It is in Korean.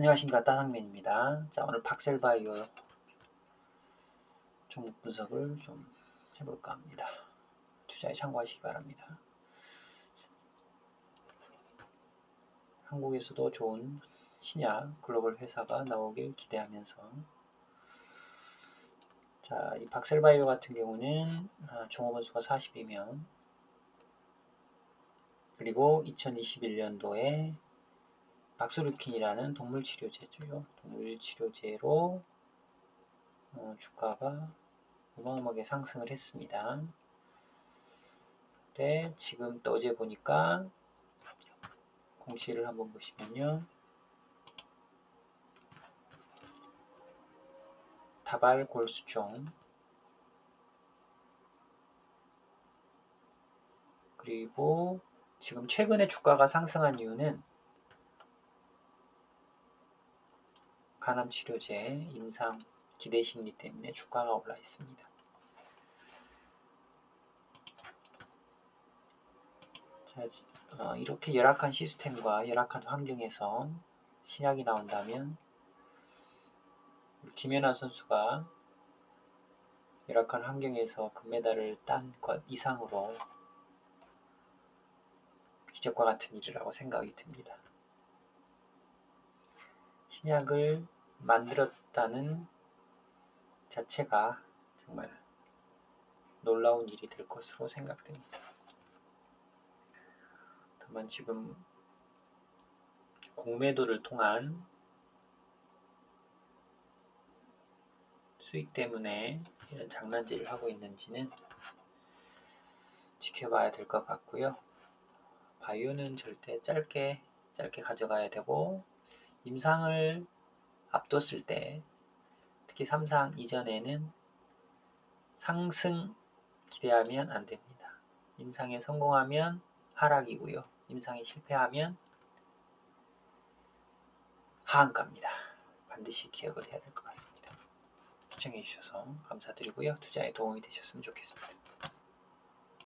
안녕하십니까 따상맨입니다. 자 오늘 박셀바이오 종목 분석을 좀 해볼까 합니다. 투자에 참고하시기 바랍니다. 한국에서도 좋은 신약 글로벌 회사가 나오길 기대하면서 자, 이 박셀바이오 같은 경우는 아, 종업원 수가 40이면 그리고 2021년도에 박스루킨이라는 동물 치료제죠. 동물 치료제로 어, 주가가 어마어마하게 상승을 했습니다. 네, 지금 또 어제 보니까 공시를 한번 보시면요. 다발 골수총 그리고 지금 최근에 주가가 상승한 이유는 간암 치료제 임상 기대 심리 때문에 주가가 올라 있습니다. 자, 어, 이렇게 열악한 시스템과 열악한 환경에서 신약이 나온다면 김연아 선수가 열악한 환경에서 금메달을 딴 것 이상으로 기적과 같은 일이라고 생각이 듭니다. 신약을 만들었다는 자체가 정말 놀라운 일이 될 것으로 생각됩니다. 다만 지금 공매도를 통한 수익 때문에 이런 장난질을 하고 있는지는 지켜봐야 될 것 같고요. 바이오는 절대 짧게 짧게 가져가야 되고 임상을 앞뒀을 때 특히 3상 이전에는 상승 기대하면 안 됩니다. 임상에 성공하면 하락이고요. 임상에 실패하면 하한가입니다. 반드시 기억을 해야 될 것 같습니다. 시청해주셔서 감사드리고요. 투자에 도움이 되셨으면 좋겠습니다.